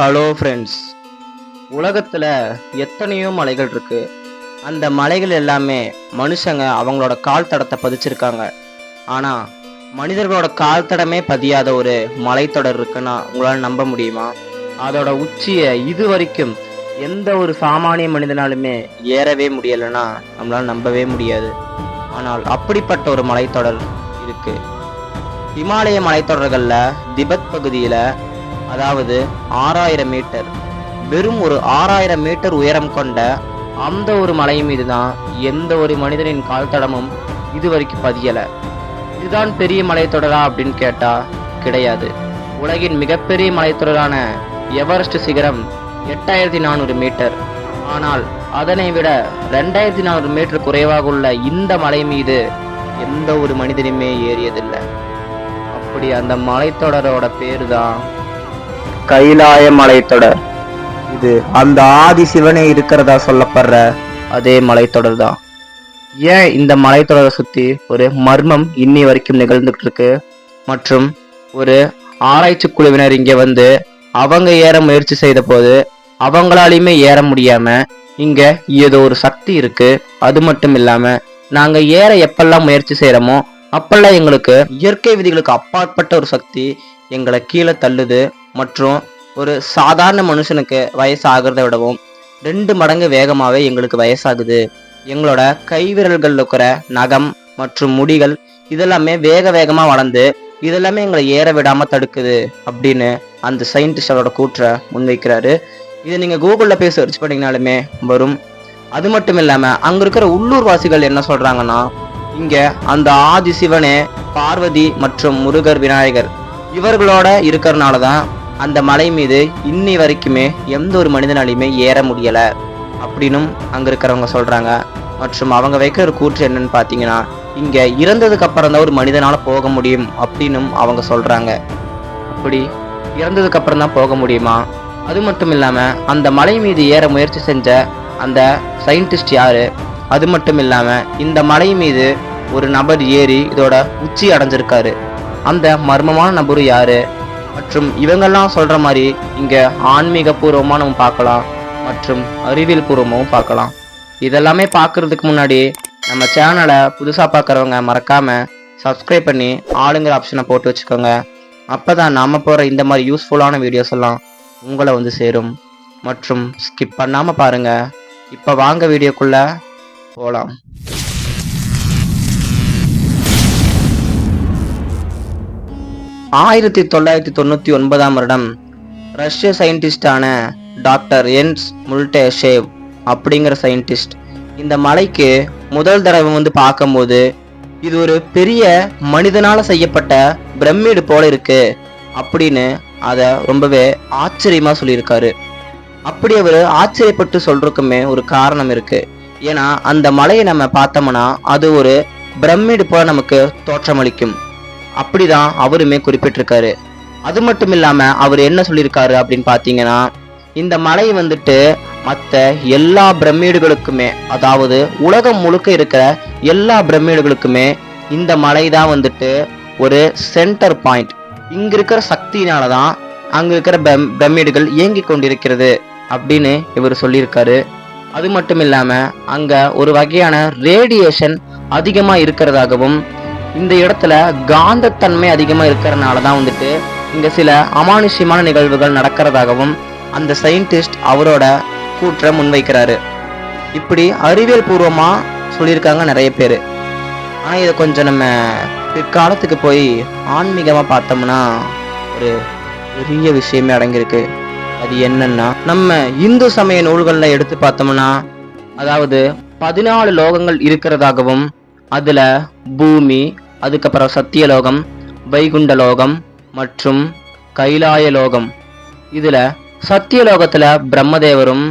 Hello friends உலகத்தில் எத்தனையோ மலைகள் இருக்கு. அந்த மலைகள் எல்லாமே மனுஷங்க அவங்களோட கால் தடத்தை பதிச்சிருக்காங்க. ஆனால் மனிதர்களோட கால் தடமே பதியாத ஒரு மலைத்தொடர் இருக்குன்னா உங்களால் நம்ப முடியுமா? அதோட உச்சியை இது வரைக்கும் எந்த ஒரு சாமானிய மனிதனாலுமே ஏறவே முடியலைன்னா நம்மளால் நம்பவே முடியாது. ஆனால் அப்படிப்பட்ட ஒரு மலைத்தொடர் இருக்கு. இமாலய மலைத்தொடர்களில் திபெத் பகுதியில் அதாவது ஆறாயிரம் மீட்டர். வெறும் ஒரு ஆறாயிரம் மீட்டர் உயரம் கொண்ட அந்த ஒரு மலை மீது தான் எந்த ஒரு மனிதனின் கால் தடமும் இதுவரைக்கும் பதியலை. இதுதான் பெரிய மலைத்தொடரா அப்படின்னு கேட்டால் கிடையாது. உலகின் மிகப்பெரிய மலைத்தொடரான எவரெஸ்ட் சிகரம் எட்டாயிரத்தி நானூறு மீட்டர். ஆனால் அதனை விட ரெண்டாயிரத்தி நானூறு மீட்டர் குறைவாக உள்ள இந்த மலை மீது எந்த ஒரு மனிதனுமே ஏறியதில்லை. அப்படி அந்த மலைத்தொடரோட பேர் தான் கைலாய மலைத்தொடர் இது அந்த ஆதி சிவனே இருக்கிறதா சொல்லப்படுற? அதே மலைத்தொடர் தான் ஏன் இந்த மலைத்தொடரை சுத்தி ஒரு மர்மம் இன்னி வரைக்கும் நிகழ்ந்துட்டு இருக்கு மற்றும் ஒரு ஆராய்ச்சி குழுவினர் இங்க வந்து அவங்க ஏற முயற்சி செய்த போது அவங்களாலையுமே ஏற முடியாம இங்க ஏதோ ஒரு சக்தி இருக்கு. அது மட்டும் இல்லாம நாங்க ஏற எப்பெல்லாம் முயற்சி செய்யறோமோ அப்பெல்லாம் எங்களுக்கு இயற்கை விதிகளுக்கு அப்பாற்பட்ட ஒரு சக்தி எங்களை கீழே தள்ளுது மற்றும் ஒரு சாதாரண மனுஷனுக்கு வயசாகிறத விடவும் ரெண்டு மடங்கு வேகமாகவே எங்களுக்கு வயசாகுது. எங்களோட கை விரல்களில் இருக்கிற நகம் மற்றும் முடிகள் இதெல்லாமே வேக வேகமாக வளர்ந்து இதெல்லாமே எங்களை ஏற விடாமல் தடுக்குது அப்படின்னு அந்த சயின்டிஸ்டோட கூற்றை முன்வைக்கிறாரு. இதை நீங்கள் கூகுளில் போய் சர்ச் பண்ணிங்கனாலுமே வரும். அது மட்டும் இல்லாமல் அங்கே இருக்கிற உள்ளூர்வாசிகள் என்ன சொல்கிறாங்கன்னா இங்கே அந்த ஆதி சிவனே பார்வதி மற்றும் முருகர் விநாயகர் இவர்களோட இருக்கிறனால தான் அந்த மலை மீது இன்னி வரைக்குமே எந்த ஒரு மனிதனாலையுமே ஏற முடியலை அப்படின்னும் அங்கே இருக்கிறவங்க சொல்கிறாங்க மற்றும் அவங்க வைக்கிற கூற்று என்னன்னு பார்த்தீங்கன்னா இங்கே இறந்ததுக்கு அப்புறம் தான் ஒரு மனிதனால் போக முடியும் அப்படின்னும் அவங்க சொல்கிறாங்க அப்படி இறந்ததுக்கு அப்புறம் தான் போக முடியுமா? அது மட்டும் இல்லாமல் அந்த மலை மீது ஏற முயற்சி செஞ்ச அந்த சயின்டிஸ்ட் யாரு? அது மட்டும் இல்லாமல் இந்த மலை மீது ஒரு நபர் ஏறி இதோட உச்சி அடைஞ்சிருக்காரு. அந்த மர்மமான நபர் யாரு? மற்றும் இவங்கெல்லாம் சொல்ற மாதிரி இங்க ஆன்மீக பூர்வமா நம்ம பார்க்கலாம் மற்றும் அறிவியல் பூர்வமாகவும் பார்க்கலாம். இதெல்லாமே பார்க்கறதுக்கு முன்னாடி நம்ம சேனலை புதுசாக பார்க்குறவங்க மறக்காம சப்ஸ்கிரைப் பண்ணி ஆளுங்கிற ஆப்ஷனை போட்டு வச்சுக்கோங்க. அப்போ தான் நாம் போகிற இந்த மாதிரி யூஸ்ஃபுல்லான வீடியோஸ் எல்லாம் உங்களை வந்து சேரும். மற்றும் ஸ்கிப் பண்ணாமல் பாருங்கள் இப்போ வாங்க வீடியோக்குள்ளே போகலாம் ஆயிரத்தி தொள்ளாயிரத்தி தொண்ணூற்றி ஒன்பதாம் வருடம் ரஷ்ய சயின்டிஸ்டான டாக்டர் என்ஸ் முல்டேஷேவ் அப்படிங்கிற சயின்டிஸ்ட். இந்த மலைக்கு முதல் தடவை வந்து பார்க்கும்போது இது ஒரு பெரிய மனிதனால் செய்யப்பட்ட பிரமிடு போல இருக்கு அப்படின்னு அதை ரொம்பவே ஆச்சரியமாக சொல்லியிருக்காரு. அப்படி அவர் ஆச்சரியப்பட்டு சொல்றதுக்குமே ஒரு காரணம் இருக்கு. ஏன்னா அந்த மலையை நம்ம பார்த்தோம்னா அது ஒரு பிரமிடு போல நமக்கு தோற்றமளிக்கும். அப்படிதான் அவருமே குறிப்பிட்டிருக்காரு. அது மட்டும் இல்லாம அவர் என்ன சொல்லியிருக்காரு அப்படின்னு பார்த்தீங்கன்னா இந்த மலை வந்துட்டு மற்ற எல்லா பிரமிடுகளுக்குமே அதாவது உலகம் முழுக்க இருக்கிற எல்லா பிரமிடுகளுக்குமே இந்த மலை தான் வந்துட்டு ஒரு சென்டர் பாயிண்ட் இங்க இருக்கிற சக்தியினால தான் அங்க இருக்கிற பிரம்- பிரமிடுகள் இயங்கி கொண்டிருக்கிறது அப்படின்னு இவர் சொல்லியிருக்காரு. அது மட்டும் இல்லாம அங்க ஒரு வகையான ரேடியேஷன் அதிகமா இருக்கிறதாகவும் இந்த இடத்துல காந்தத்தன்மை அதிகமாக இருக்கிறனால தான் வந்துட்டு இங்கே சில அமானுஷ்யமான நிகழ்வுகள் நடக்கிறதாகவும் அந்த சயின்டிஸ்ட் அவரோட கூற்றை முன்வைக்கிறாரு. இப்படி அறிவியல் பூர்வமாக சொல்லியிருக்காங்க நிறைய பேர். ஆனால் இதை கொஞ்சம் நம்ம பிற்காலத்துக்கு போய் ஆன்மீகமாக பார்த்தோம்னா ஒரு பெரிய விஷயமே அடங்கியிருக்கு. அது என்னன்னா நம்ம இந்து சமய நூல்களில் எடுத்து பார்த்தோம்னா அதாவது பதினாலு லோகங்கள் இருக்கிறதாகவும் அதில் பூமி அதுக்கப்புறம் சத்தியலோகம் வைகுண்ட லோகம் மற்றும் கைலாய லோகம் சத்தியலோகத்தில் பிரம்மதேவரும்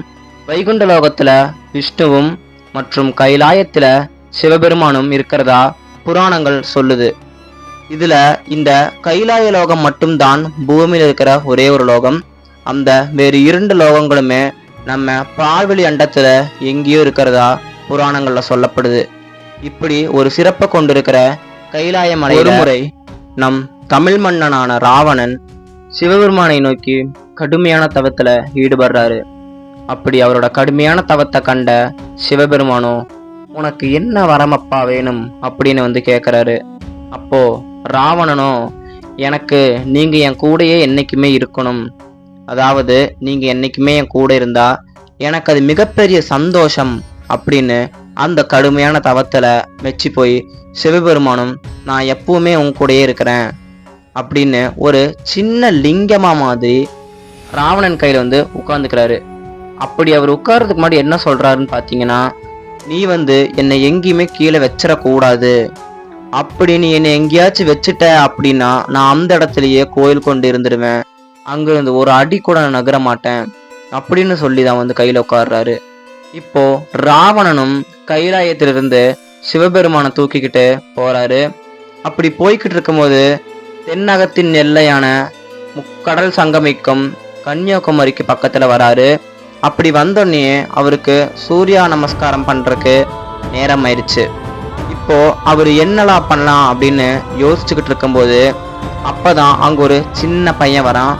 வைகுண்டலோகத்தில் விஷ்ணுவும் மற்றும் கைலாயத்தில் சிவபெருமானும் இருக்கிறதா புராணங்கள் சொல்லுது. இதில் இந்த கைலாய லோகம் மட்டும்தான் பூமியில் இருக்கிற ஒரே ஒரு லோகம். அந்த வேறு இரண்டு லோகங்களுமே நம்ம பால்வெளி அண்டத்தில் எங்கேயோ இருக்கிறதா புராணங்களில் சொல்லப்படுது. இப்படி ஒரு சிறப்பை கொண்டிருக்கிற கைலாய மலை ஒரு முறை நம் தமிழ் மன்னனான ராவணன் சிவபெருமானை நோக்கி கடுமையான தவத்தில் ஈடுபடுறாரு. அப்படி அவரோட கடுமையான தவத்தை கண்ட சிவபெருமானோ உனக்கு என்ன வரமப்பா வேணும்? அப்படின்னு வந்து கேட்குறாரு அப்போ ராவணனோ எனக்கு நீங்கள் என் கூடயே என்னைக்குமே இருக்கணும். அதாவது நீங்கள் என்னைக்குமே என் கூட இருந்தால் எனக்கு அது மிகப்பெரிய சந்தோஷம் அப்படின்னு அந்த கடுமையான தவத்தில் மெச்சி போய் சிவபெருமானும் நான் எப்பவுமே உன் கூடயே இருக்கிறேன் அப்படின்னு ஒரு சின்ன லிங்கமா மாதிரி ராவணன் கையில் வந்து உட்கார்ந்துக்கிறாரு. அப்படி அவர் உட்கார்றதுக்கு முன்னாடி என்ன சொல்கிறாருன்னு பார்த்தீங்கன்னா நீ வந்து என்னை எங்கேயுமே கீழே வச்சிடக்கூடாது. அப்படி நீ என்னை எங்கேயாச்சும் வச்சுட்ட அப்படின்னா நான் அந்த இடத்துலயே கோயில் கொண்டு இருந்துடுவேன். அங்கிருந்து ஒரு அடி கூட நான் நகர மாட்டேன். அப்படின்னு சொல்லி தான் வந்து கையில் உட்கார்றாரு. இப்போ ராவணனும் கைலாயத்திலிருந்து சிவபெருமானை தூக்கிக்கிட்டு போறாரு. அப்படி போய்கிட்டு இருக்கும்போது தென்னகத்தின் எல்லையான முக்கடல் சங்கமிக்கும் கன்னியாகுமரிக்கு பக்கத்தில் வராரு. அப்படி வந்தோடனே அவருக்கு சூர்யா நமஸ்காரம் பண்ணுறக்கு நேரம் ஆயிடுச்சு. இப்போ அவர் என்னலாம் பண்ணலாம் அப்படின்னு யோசிச்சுக்கிட்டு இருக்கும்போது அப்போ தான் அங்கே ஒரு சின்ன பையன் வரான்.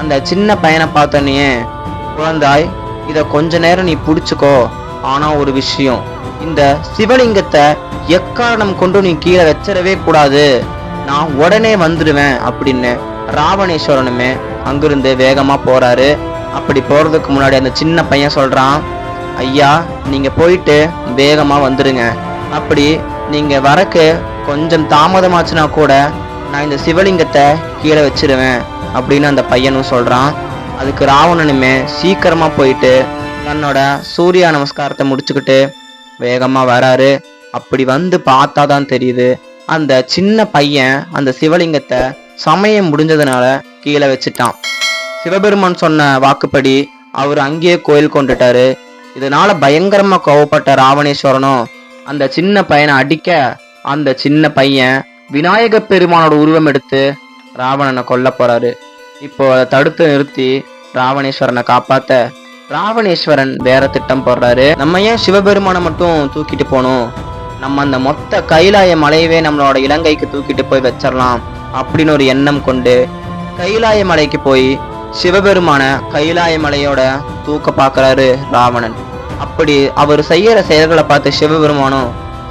அந்த சின்ன பையனை பார்த்தோன்னே குழந்தாய் இதை கொஞ்ச நேரம் நீ பிடிச்சிக்கோ. ஆனால் ஒரு விஷயம் இந்த சிவலிங்கத்தை எக்காரணம் கொண்டு நீ கீழே வச்சிடவே கூடாது. நான் உடனே வந்துடுவேன் அப்படின்னு ராவணேஸ்வரனுமே அங்கிருந்து வேகமாக போகிறாரு அப்படி போகிறதுக்கு முன்னாடி அந்த சின்ன பையன் சொல்கிறான் ஐயா நீங்கள் போயிட்டு வேகமாக வந்துடுங்க. அப்படி நீங்கள் வரக்கு கொஞ்சம் தாமதமாச்சுன்னா கூட நான் இந்த சிவலிங்கத்தை கீழே வச்சிருவேன். அப்படின்னு அந்த பையனும் சொல்கிறான் அதுக்கு ராவணனுமே சீக்கிரமாக போயிட்டு தன்னோட சூர்யா நமஸ்காரத்தை முடிச்சுக்கிட்டு வேகமாக வராரு. அப்படி வந்து பார்த்தா தான் தெரியுது அந்த சின்ன பையன் அந்த சிவலிங்கத்தை சமயம் முடிஞ்சதுனால கீழே வச்சுட்டான். சிவபெருமான் சொன்ன வாக்குப்படி அவர் அங்கேயே கோயில் கொண்டுட்டாரு. இதனால பயங்கரமா கோவப்பட்ட ராவணேஸ்வரனும் அந்த சின்ன பையனை அடிக்க அந்த சின்ன பையன் விநாயக பெருமானோட உருவம் எடுத்து ராவணனை கொல்ல போறாரு. இப்போ அதை தடுத்து நிறுத்தி ராவணேஸ்வரனை காப்பாத்த ராவணேஸ்வரன் வேற திட்டம் போடுறாரு. நம்ம ஏன் சிவபெருமானை மட்டும் தூக்கிட்டு போகணும்? நம்ம அந்த மொத்த கைலாய மலையவே நம்மளோட இலங்கைக்கு தூக்கிட்டு போய் வச்சிடலாம் அப்படின்னு ஒரு எண்ணம் கொண்டு கைலாய மலைக்கு போய் சிவபெருமான கைலாய மலையோட தூக்க பார்க்குறாரு ராவணன். அப்படி அவர் செய்யற செயல்களை பார்த்து சிவபெருமானும்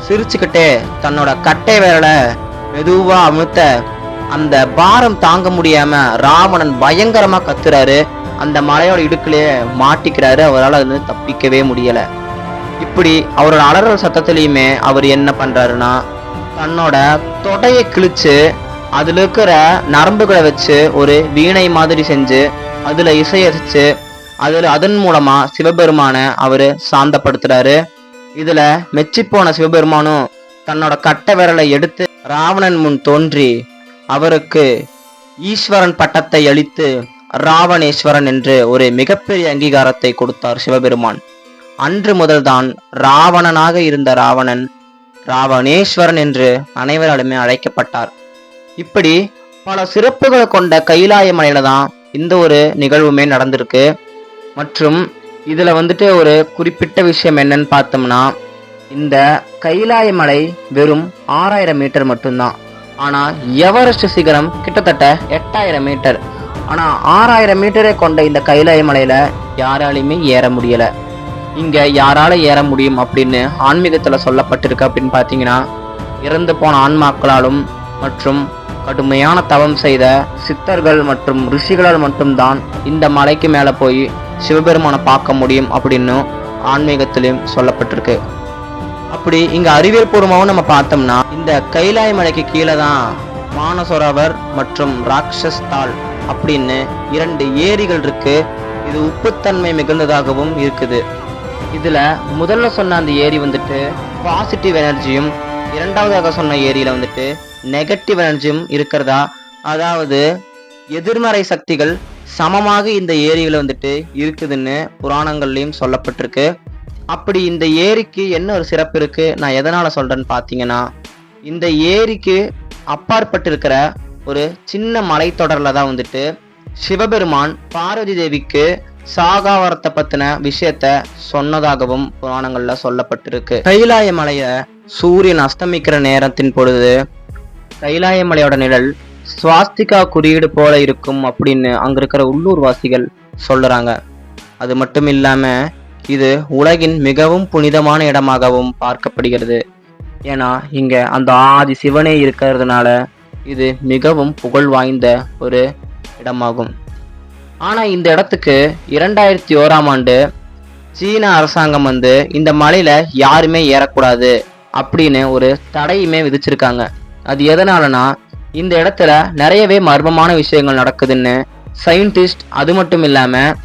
சிரிச்சுக்கிட்டே தன்னோட கட்டை விரலை மெதுவா அமுத்த அந்த பாரம் தாங்க முடியாம ராவணன் பயங்கரமா கத்துறாரு. அந்த மலையோட இடுக்கிலேயே மாட்டிக்கிறாரு. அவரால் அது தப்பிக்கவே முடியலை. இப்படி அவரோட அலறல் சத்தத்திலையுமே அவர் என்ன பண்ணுறாருன்னா தன்னோட தொடையை கிழிச்சு அதில் இருக்கிற நரம்புகளை வச்சு ஒரு வீணை மாதிரி செஞ்சு அதில் இசையரிச்சு அதில் அதன் மூலமாக சிவபெருமானை அவர் சாந்தப்படுத்துகிறாரு இதில் மெச்சிப்போன சிவபெருமானும் தன்னோட கட்ட விரலை எடுத்து ராவணன் முன் தோன்றி அவருக்கு ஈஸ்வரன் பட்டத்தை அளித்து ராவணேஸ்வரன் என்று ஒரு மிகப்பெரிய அங்கீகாரத்தை கொடுத்தார் சிவபெருமான். அன்று முதல்தான் ராவணனாக இருந்த ராவணன் ராவணேஸ்வரன் என்று அனைவராலுமே அழைக்கப்பட்டார். இப்படி பல சிறப்புகளை கொண்ட கைலாய மலையில தான் இந்த ஒரு நிகழ்வுமே நடந்திருக்கு. மற்றும் இதில் வந்துட்டு ஒரு குறிப்பிட்ட விஷயம் என்னன்னு பார்த்தோம்னா இந்த கைலாய மலை வெறும் ஆறாயிரம் மீட்டர் மட்டும்தான். ஆனால் எவரெஸ்ட் சிகரம் கிட்டத்தட்ட எட்டாயிரம் மீட்டர். ஆனால் ஆறாயிரம் மீட்டரை கொண்ட இந்த கைலாய மலையில் யாராலையுமே ஏற முடியலை. இங்கே யாரால் ஏற முடியும் அப்படின்னு ஆன்மீகத்தில் சொல்லப்பட்டிருக்கு அப்படின்னு பார்த்தீங்கன்னா இறந்து போன ஆன்மாக்களாலும் மற்றும் கடுமையான தவம் செய்த சித்தர்கள் மற்றும் ரிஷிகளால் மட்டும்தான் இந்த மலைக்கு மேலே போய் சிவபெருமானை பார்க்க முடியும் அப்படின்னு ஆன்மீகத்திலையும் சொல்லப்பட்டிருக்கு. அப்படி இங்கே அறிவியல் பூர்வமாகவும் நம்ம பார்த்தோம்னா இந்த கைலாய மலைக்கு கீழே தான் மானசரோவர் மற்றும் ராட்சஸ் தாள் அப்படின்னு இரண்டு ஏரிகள் இருக்கு. இது உப்புத்தன்மை மிகுந்ததாகவும் இருக்குது. இதுல முதல்ல சொன்ன அந்த ஏரி வந்துட்டு பாசிட்டிவ் எனர்ஜியும் இரண்டாவதாக சொன்ன ஏரியில வந்துட்டு நெகட்டிவ் எனர்ஜியும் இருக்கிறதா? அதாவது எதிர்மறை சக்திகள் சமமாக இந்த ஏரியில வந்துட்டு இருக்குதுன்னு புராணங்கள்லயும் சொல்லப்பட்டிருக்கு. அப்படி இந்த ஏரிக்கு என்ன ஒரு சிறப்பு இருக்கு? நான் எதனால சொல்றேன்னு பாத்தீங்கன்னா இந்த ஏரிக்கு அப்பாற்பட்டு இருக்கிற ஒரு சின்ன மலைத்தொடரில் தான் வந்துட்டு சிவபெருமான் பார்வதி தேவிக்கு சாகாவரத்தை பத்தின விஷயத்த சொன்னதாகவும் புராணங்கள்ல சொல்லப்பட்டிருக்கு. கைலாய மலைய சூரியன் அஸ்தமிக்கிற நேரத்தின் பொழுது கைலாய மலையோட நிழல் சுவாஸ்திகா குறியீடு போல இருக்கும் அப்படின்னு அங்க இருக்கிற உள்ளூர்வாசிகள் சொல்லுறாங்க. அது மட்டும் இல்லாம இது உலகின் மிகவும் புனிதமான இடமாகவும் பார்க்கப்படுகிறது. ஏன்னா இங்க அந்த ஆதி சிவனே இருக்கிறதுனால இது மிகவும் புகழ் வாய்ந்த ஒரு இடமாகும். ஆனால் இந்த இடத்துக்கு இரண்டாயிரத்தி ஓராம் ஆண்டு சீன அரசாங்கம் வந்து இந்த மலையில் யாருமே ஏறக்கூடாது அப்படின்னு ஒரு தடையுமே விதிச்சிருக்காங்க. அது எதனாலனா இந்த இடத்துல நிறையவே மர்மமான விஷயங்கள் நடக்குதுன்னு சயின்டிஸ்ட் அது மட்டும் இல்லாமல்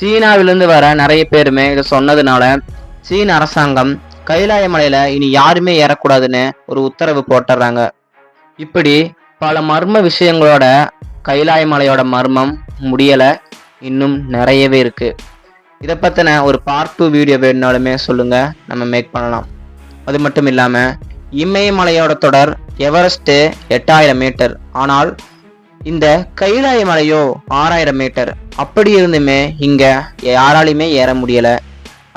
சீனாவிலிருந்து வர நிறைய பேருமே இதை சொன்னதுனால சீன அரசாங்கம் கைலாய மலையில் இனி யாருமே ஏறக்கூடாதுன்னு ஒரு உத்தரவு போட்டுறாங்க. இப்படி பல மர்ம விஷயங்களோட கைலாய மலையோட மர்மம் முடியலை இன்னும் நிறையவே இருக்குது இதை பற்றின ஒரு பார்ட் டூ வீடியோ வேணுனாலுமே சொல்லுங்கள் நம்ம மேக் பண்ணலாம். அது மட்டும் இல்லாமல் இமயமலையோட தொடர் எவரெஸ்ட்டு எட்டாயிரம் மீட்டர் ஆனால் இந்த கைலாய மலையோ ஆறாயிரம் மீட்டர். அப்படி இருந்துமே இங்கே யாராலையுமே ஏற முடியலை.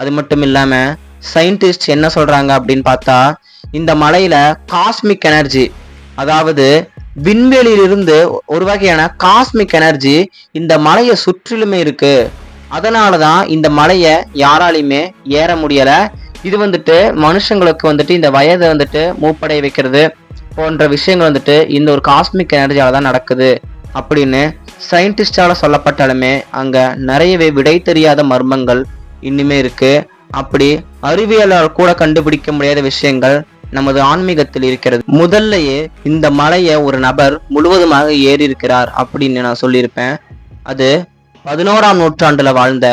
அது மட்டும் இல்லாமல் சயின்டிஸ்ட் என்ன சொல்கிறாங்க அப்படின்னு பார்த்தா இந்த மலையில் காஸ்மிக் எனர்ஜி அதாவது விண்வெளியிலிருந்து ஒரு வகையான காஸ்மிக் எனர்ஜி இந்த மலையை சுற்றிலுமே இருக்கு. அதனால தான் இந்த மலையை யாராலையுமே ஏற முடியலை. இது வந்துட்டு மனுஷங்களுக்கு வந்துட்டு இந்த வயதை வந்துட்டு மூப்படைய வைக்கிறது போன்ற விஷயங்கள் வந்துட்டு இந்த ஒரு காஸ்மிக் எனர்ஜியால் தான் நடக்குது அப்படின்னு சயின்டிஸ்டால சொல்லப்பட்டாலுமே அங்க நிறையவே விடை தெரியாத மர்மங்கள் இன்னுமே இருக்கு. அப்படி அறிவியலால் கூட கண்டுபிடிக்க முடியாத விஷயங்கள் நமது ஆன்மீகத்தில் இருக்கிறது. முதல்லயே இந்த மலையை ஒரு நபர் முழுவதுமாக ஏறி இருக்கிறார் அப்படின்னு நான் சொல்லியிருப்பேன். அது பதினோராம் நூற்றாண்டுல வாழ்ந்த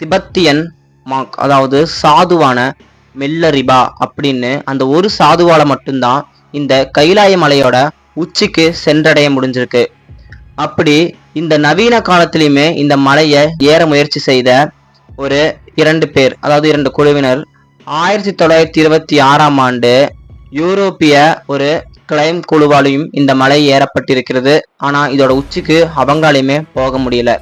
திபெத்தியன் மாக் அதாவது சாதுவான மெல்லரிபா அப்படின்னு அந்த ஒரு சாதுவால மட்டும்தான் இந்த கைலாய மலையோட உச்சிக்கு சென்றடைய முடிஞ்சிருக்கு. அப்படி இந்த நவீன காலத்திலையுமே இந்த மலையை ஏற முயற்சி செய்த ஒரு இரண்டு பேர் அதாவது இரண்டு குழுவினர் ஆயிரத்தி தொள்ளாயிரத்தி இருபத்தி ஆறாம் ஆண்டு யூரோப்பிய ஒரு கிளைம் குழுவாலையும் இந்த மலை ஏறப்பட்டிருக்கிறது. ஆனால் இதோட உச்சிக்கு அவங்காலையுமே போக முடியல.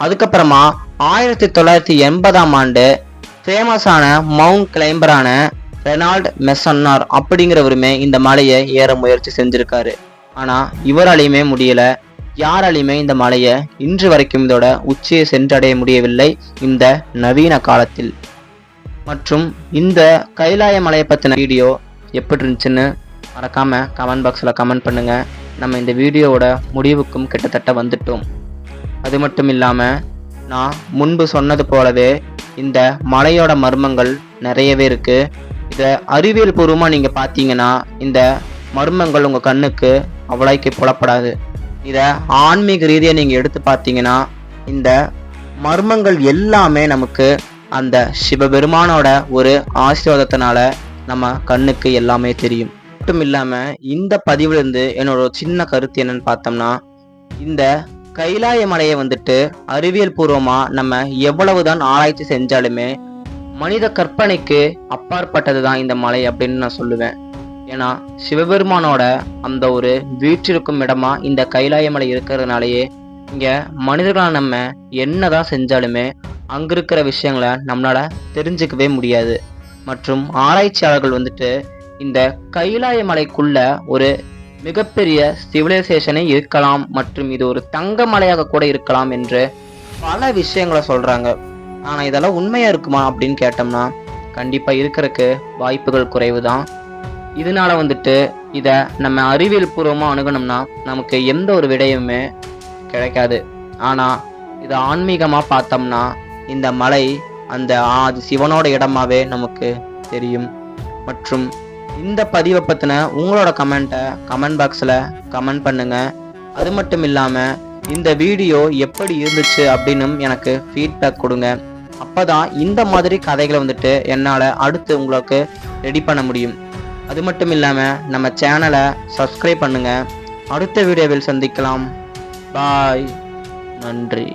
அதுக்கப்புறமா ஆயிரத்தி தொள்ளாயிரத்தி எண்பதாம் ஆண்டு ஃபேமஸான மவுண்ட் கிளைம்பரான ரெனால்ட் மெசன்னார் அப்படிங்கிறவருமே இந்த மலையை ஏற முயற்சி செஞ்சிருக்காரு. ஆனால் இவராலையுமே முடியல. யாராலையுமே இந்த மலையை இன்று வரைக்கும் இதோட உச்சியை சென்றடைய முடியவில்லை. இந்த நவீன காலத்தில். மற்றும் இந்த கைலாய மலையை பற்றின வீடியோ எப்படி இருந்துச்சுன்னு மறக்காம கமெண்ட் பாக்ஸில் கமெண்ட் பண்ணுங்கள் நம்ம இந்த வீடியோவோட முடிவுக்கும் கிட்டத்தட்ட வந்துட்டோம். அது மட்டும் இல்லாமல் நான் முன்பு சொன்னது போலவே இந்த மலையோட மர்மங்கள் நிறையவே இருக்குது இதை அறிவியல் பூர்வமாக நீங்கள் பார்த்தீங்கன்னா இந்த மர்மங்கள் உங்கள் கண்ணுக்கு அவ்வளோக்கு புலப்படாது. இதை ஆன்மீக ரீதியாக நீங்கள் எடுத்து பார்த்தீங்கன்னா இந்த மர்மங்கள் எல்லாமே நமக்கு அந்த சிவபெருமானோட ஒரு ஆசீர்வாதத்தினால நம்ம கண்ணுக்கு எல்லாமே தெரியும். மட்டும் இல்லாமல் இந்த பதிவுலேருந்து என்னோட சின்ன கருத்து என்னன்னு பார்த்தோம்னா இந்த கைலாய மலையை வந்துட்டு அறிவியல் பூர்வமா நம்ம எவ்வளவுதான் ஆராய்ச்சி செஞ்சாலுமே மனித கற்பனைக்கு அப்பாற்பட்டது தான் இந்த மலை அப்படின்னு நான் சொல்லுவேன். ஏன்னா சிவபெருமானோட அந்த ஒரு வீற்றிருக்கும் இடமா இந்த கைலாய மலை இருக்கிறதுனாலயே இங்க மனிதர்களான நம்ம என்னதான் செஞ்சாலுமே அங்கே இருக்கிற விஷயங்களை நம்மளால தெரிஞ்சுக்கவே முடியாது. மற்றும் ஆராய்ச்சியாளர்கள் வந்துட்டு இந்த கைலாய மலைக்குள்ள ஒரு மிகப்பெரிய சிவிலைசேஷனே இருக்கலாம் மற்றும் இது ஒரு தங்க மலையாக கூட இருக்கலாம் என்று பல விஷயங்களை சொல்கிறாங்க ஆனால் இதெல்லாம் உண்மையாக இருக்குமா அப்படின்னு கேட்டோம்னா கண்டிப்பாக இருக்கிறதுக்கு வாய்ப்புகள் குறைவு தான் இதனால வந்துட்டு இதை நம்ம அறிவியல் பூர்வமாக அணுகணும்னா நமக்கு எந்த ஒரு விடையுமே கிடைக்காது. ஆனால் இதை ஆன்மீகமாக பார்த்தோம்னா இந்த மலை அந்த ஆதி சிவனோட இடமாவே நமக்கு தெரியும். மற்றும் இந்த பதிவை பற்றின உங்களோட கமெண்ட்டை கமெண்ட் பாக்ஸில் கமெண்ட் பண்ணுங்கள் அது மட்டும் இல்லாமல் இந்த வீடியோ எப்படி இருந்துச்சு அப்படின்னும் எனக்கு ஃபீட்பேக் கொடுங்க. அப்பதான் இந்த மாதிரி கதைகளை வந்துட்டு என்னால் அடுத்து உங்களுக்கு ரெடி பண்ண முடியும். அது மட்டும் இல்லாமல் நம்ம சேனலை சப்ஸ்கிரைப் பண்ணுங்கள் அடுத்த வீடியோவில் சந்திக்கலாம். பாய் நன்றி.